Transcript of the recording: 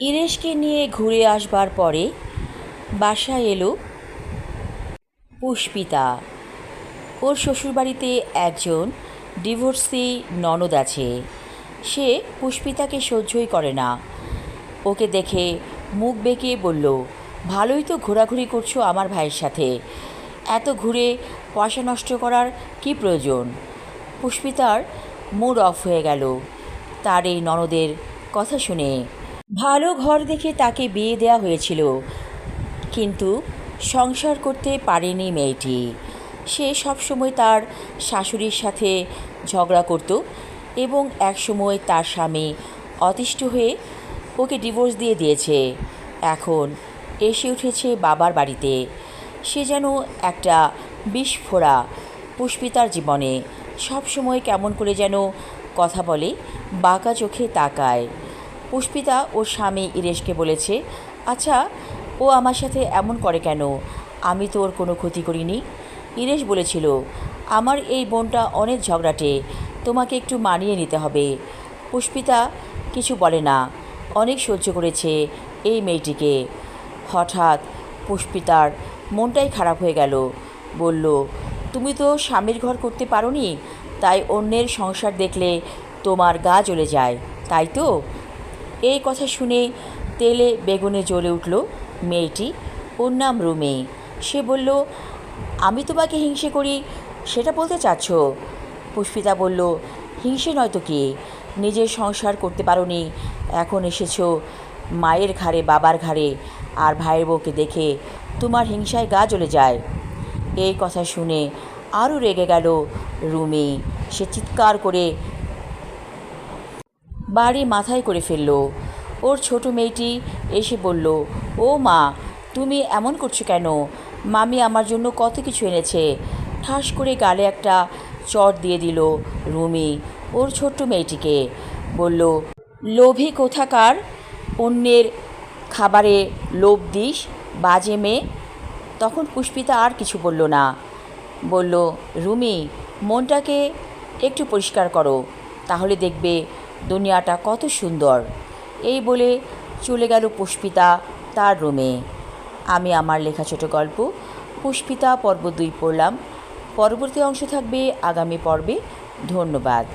ইরেশকে নিয়ে ঘুরে আসবার পরে বাসায় এলো পুষ্পিতা। ওর শ্বশুরবাড়িতে একজন ডিভোর্সি ননদ আছে। সে পুষ্পিতাকে সহ্যই করে না। ওকে দেখে মুখ বেঁকিয়ে বলল, ভালোই তো ঘোরাঘুরি করছ আমার ভাইয়ের সাথে। এত ঘুরে পয়সা নষ্ট করার কি প্রয়োজন? পুষ্পিতার মুড অফ হয়ে গেল। তার এই ননদের কথা শুনে ভালো ঘর দেখে তাকে বিয়ে দেওয়া হয়েছিল। কিন্তু সংসার করতে পারেনি মেয়েটি। সে সবসময় তার শাশুড়ির সাথে ঝগড়া করত এবং একসময় তার স্বামী অতিষ্ঠ হয়ে ওকে ডিভোর্স দিয়ে দিয়েছে। এখন এসে উঠেছে বাবার বাড়িতে। সে যেন একটা বিস্ফোরা পুষ্পিতার জীবনে। সবসময় কেমন করে যেন কথা বলে, বাঁকা চোখে তাকায়। পুষ্পিতা ওর স্বামী ইরেশকে বলেছে আচ্ছা ও আমার সাথে এমন করে কেন? আমি তো ওর কোনো ক্ষতি করিনি। ইরেশ বলেছিল, আমার এই বোনটা অনেক ঝগড়াটে, তোমাকে একটু মানিয়ে নিতে হবে। পুষ্পিতা কিছু বলে না, অনেক সহ্য করেছে এই মেয়েটিকে। হঠাৎ পুষ্পিতার মনটাই খারাপ হয়ে গেল, বলল, তুমি তো স্বামীর ঘর করতে পারোনি, তাই অন্যের সংসার দেখলে তোমার গা জ্বলে যায়, তাই তো? এই কথা শুনে তেলে বেগুনে জ্বলে উঠল মেয়েটি, ওর নাম রুমে। সে বলল, আমি তোমাকে হিংসে করি, সেটা বলতে চাচ্ছ? পুষ্পিতা বলল, হিংসে নয় তো কি? নিজের সংসার করতে পারো নি এখন এসেছ মায়ের ঘাড়ে, বাবার ঘাড়ে, আর ভাইয়ের বউকে দেখে তোমার হিংসায় গা জ্বলে যায়। এই কথা শুনে আরও রেগে গেল রুমি। সে চিৎকার করে বাড়ি মাথায় করে ফেলল। ওর ছোট মেয়েটি এসে বলল, ও মা, তুমি এমন করছ কেন? মামি আমার জন্য কত কিছু এনেছে। ঠাস করে গালে একটা চট দিয়ে দিল রুমি, ওর ছোট্ট মেয়েটিকে। বলল, লোভী কোথাকার? অন্যের খাবারে লোভ দিস, বাজে মেয়ে। তখন পুষ্পিতা আর কিছু বলল না। বলল, রুমি, মনটাকে একটু পরিষ্কার করো, তাহলে দেখবে দুনিয়াটা কত সুন্দর। এই বলে চলে গেল পুষ্পিতা তার রুমে। আমি আমার লেখা ছোট গল্প, পুষ্পিতা পর্ব দুই পড়লাম। পরবর্তী অংশ থাকবে আগামী পর্বে। ধন্যবাদ।